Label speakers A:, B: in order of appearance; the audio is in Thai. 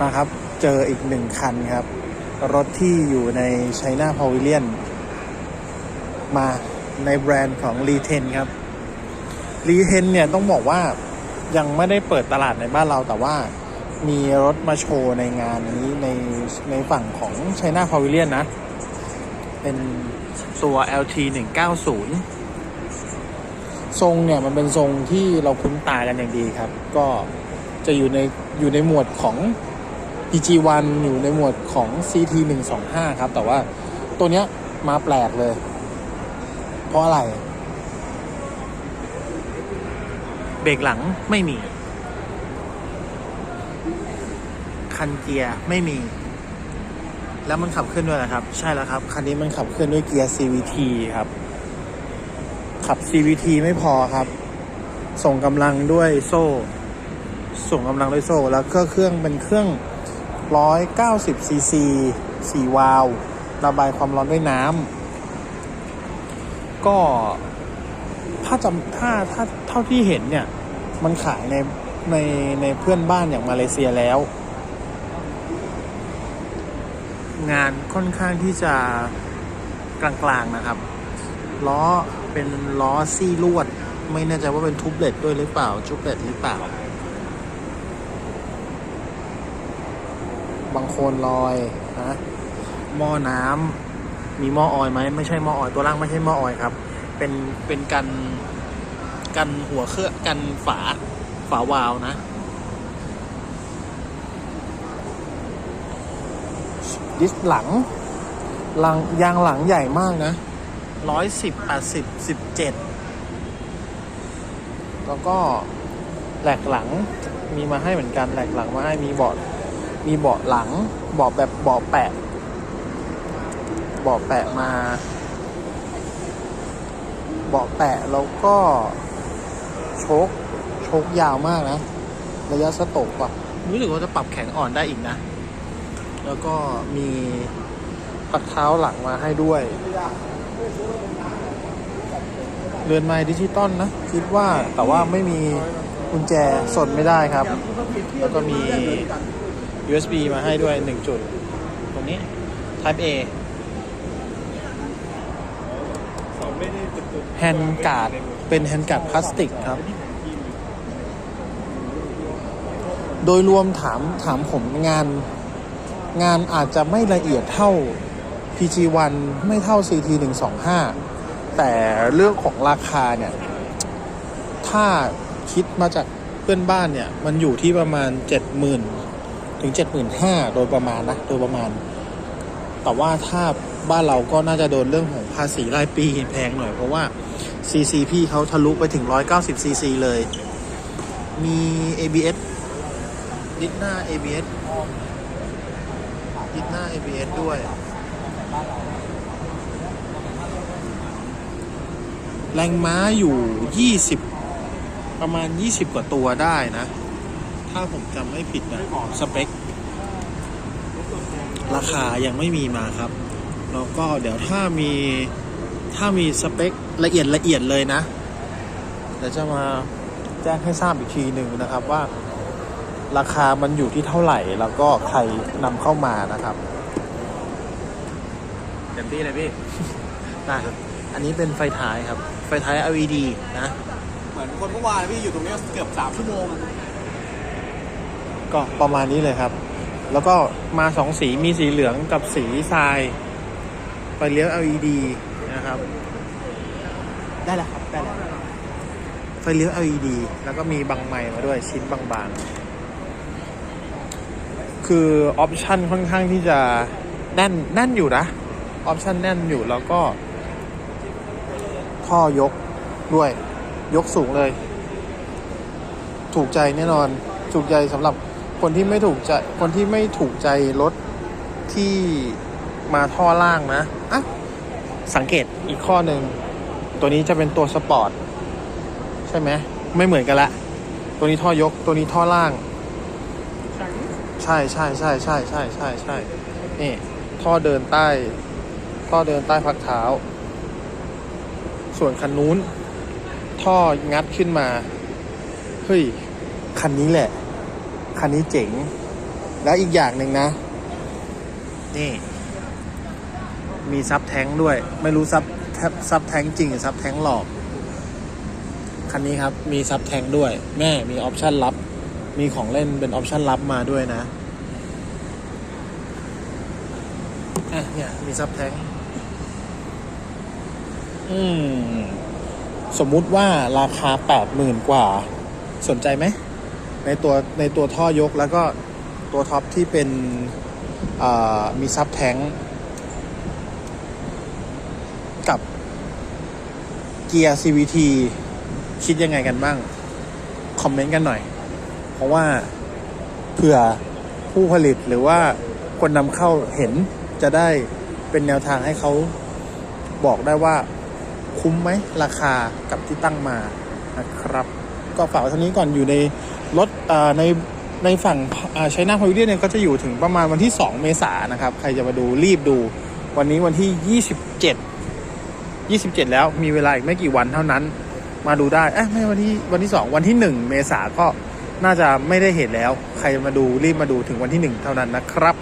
A: มาครับ เจออีกหนึ่งคันครับ รถที่อยู่ใน China Pavilion มาในแบรนด์ของ r e t e n ครับ r e t e n เนี่ยต้องบอกว่ายังไม่ได้เปิดตลาดในบ้านเราแต่ว่ามีรถมาโชว์ในงานนี้ในในฝั่งของ China Pavilion นะ เป็นตัว LT 190ทรงเนี่ยมันเป็นทรงที่เราคุ้นตากันอย่างดีครับ ก็จะอยู่ในอยู่ในหมวดของ PG1 อยู่ในหมวดของ CT 125 ครับ แต่ว่าตัวเนี้ยมาแปลกเลย เพราะอะไร เบรกหลังไม่มี คันเกียร์ไม่มี แล้วมันขับเคลื่อนด้วยนะครับ ใช่แล้วครับ คันนี้มันขับเคลื่อนด้วยเกียร์ CVT ครับ ขับ CVT ไม่พอครับ ส่งกำลังด้วยโซ่ ส่งกำลังด้วยโซ่ แล้วก็เครื่องเป็นเครื่อง 190ซีซี4วาล์วระบายความร้อนด้วยน้ำก็ถ้าจำถ้าถ้าเท่าที่เห็นเนี่ย มันขายในในในเพื่อนบ้านอย่างมาเลเซียแล้ว งานค่อนข้างที่จะกลางๆนะครับ ล้อเป็นล้อซี่ลวด ไม่แน่ใจว่าเป็นทูบเล็ตด้วยหรือเปล่าทูบเล็ตหรือเปล่า บางโคนลอยนะหม้อน้ำมีหม้อออยล์ไหมไม่ใช่หม้อออยล์ตัวล่างไม่ใช่หม้อออยล์ครับ เป็นเป็นกันกันหัวเครื่องกันฝาฝาวาล์วนะดิสหลังหลังยางหลังใหญ่มากนะร้อยสิบแปดสิบสิบเจ็ดแล้วก็แหลกหลังมีมาให้เหมือนกันแหลกหลังมาให้มีเบาะ มีเบาะหลังเบาะแบบเบาะแปะเบาะแปะมาเบาะแปะแล้วก็โชคโชคยาวมากนะ ระยะสโตกอะรู้สึกว่าจะปรับแข็งอ่อนได้อีกนะ แล้วก็มีปักเท้าหลังมาให้ด้วย เรือนไม้ดิจิตอลนะ คิดว่าแต่ว่าไม่มีกุญแจสดไม่ได้ครับ แล้วก็มี USB มาให้ด้วย 1 จุด ตรงนี้ Type A แฮนด์การ์ดเป็นแฮนด์การ์ดพลาสติกครับ โดยรวมถามถามผมงาน งานอาจจะไม่ละเอียดเท่า PG1 ไม่เท่า CT 125 แต่เรื่องของราคาเนี่ย ถ้าคิดมาจากเพื่อนบ้านเนี่ย มันอยู่ที่ประมาณ 70,000 ถึง75,000โดยประมาณนะโดยประมาณ แต่ว่าถ้าบ้านเราก็น่าจะโดนเรื่องของภาษีรายปีแพงหน่อยเพราะว่า CC พี่เขาทะลุไปถึง 190 CC เลย มี ABS ดิสหน้า ABS ดิสหน้า ABS ด้วย แรงม้าอยู่ 20 ประมาณ 20 กว่าตัวได้นะ ถ้าผมจำไม่ผิดนะสเปค ราคายังไม่มีมาครับ แล้วก็เดี๋ยวถ้ามีถ้ามีสเปคละเอียดละเอียดเลยนะเดี๋ยวจะมาแจ้งให้ทราบอีกทีหนึ่งนะครับว่า ราคามันอยู่ที่เท่าไหร่ แล้วก็ใครนำเข้ามานะครับ
B: เต็มที่เลยพี่
A: ได้ครับอันนี้เป็นไฟท้ายครับ ไฟท้าย LED นะ
B: เหมือนคนเมื่อวานพี่อยู่ตรงเนี้ยเกือบสามชั่วโมงอะ
A: ก็ประมาณนี้เลยครับ แล้วก็มาสองสีมีสีเหลืองกับสีทรายไฟเลี้ยว LED นะครับ ได้แล้วครับ ได้แล้วไฟเลี้ยว LED แล้วก็มีบังไมค์มาด้วยชิ้นบางๆ คือออปชันค่อนข้างที่จะแน่นแน่นอยู่นะออปชันแน่นอยู่แล้วก็ท่อยกด้วย ยกสูงเลย ถูกใจแน่นอน ถูกใจสำหรับ คนที่ไม่ถูกใจ คนที่ไม่ถูกใจรถที่มาท่อล่างนะอะสังเกตอีกข้อหนึ่ง ตัวนี้จะเป็นตัวสปอร์ต ใช่ไหม ไม่เหมือนกันละ ตัวนี้ท่อยก ตัวนี้ท่อล่าง ใช่ใช่ใช่ใช่ใช่ใช่ใช่นี่ท่อเดินใต้ ท่อเดินใต้พักเท้า ส่วนคันนู้น ท่องัดขึ้นมา เฮ้ย คันนี้แหละ คันนี้เจ๋ง แล้วอีกอย่างหนึ่งนะ นี่ มีซับแท้งด้วย ไม่รู้ซับแทบซับแท้งจริงหรือซับแท้งหลอก คันนี้ครับ มีซับแท้งด้วย แม่มีออปชั่นลับ มีของเล่นเป็นออปชั่นลับมาด้วยนะอะเนี่ย มีซับแท้งอืม สมมุติว่าราคาแปดหมื่นกว่า สนใจไหม ในตัวในตัวท่อยกแล้วก็ตัวท็อปที่เป็นมีซับแท้งกับเกียร์ CVT คิดยังไงกันบ้าง คอมเมนต์กันหน่อย เพราะว่าเผื่อผู้ผลิตหรือว่าคนนำเข้าเห็นจะได้เป็นแนวทางให้เขาบอกได้ว่าคุ้มไหมราคากับที่ตั้งมานะครับ ก็ฝากเท่านี้ก่อนอยู่ใน รถในในฝั่งใช้หน้าพาวิเลียนเนี่ยก็จะอยู่ถึงประมาณวันที่ 2 เมษายนนะครับ ใครจะมาดูรีบดู วันนี้วันที่ 27 27 แล้วมีเวลาอีกไม่กี่วันเท่านั้น มาดูได้เอ๊ะไม่วันที่วันที่ 2 วันที่ 1 เมษาก็น่าจะไม่ได้เห็นแล้ว ใครมาดูรีบมาดูถึงวันที่ 1 เท่านั้นนะครับ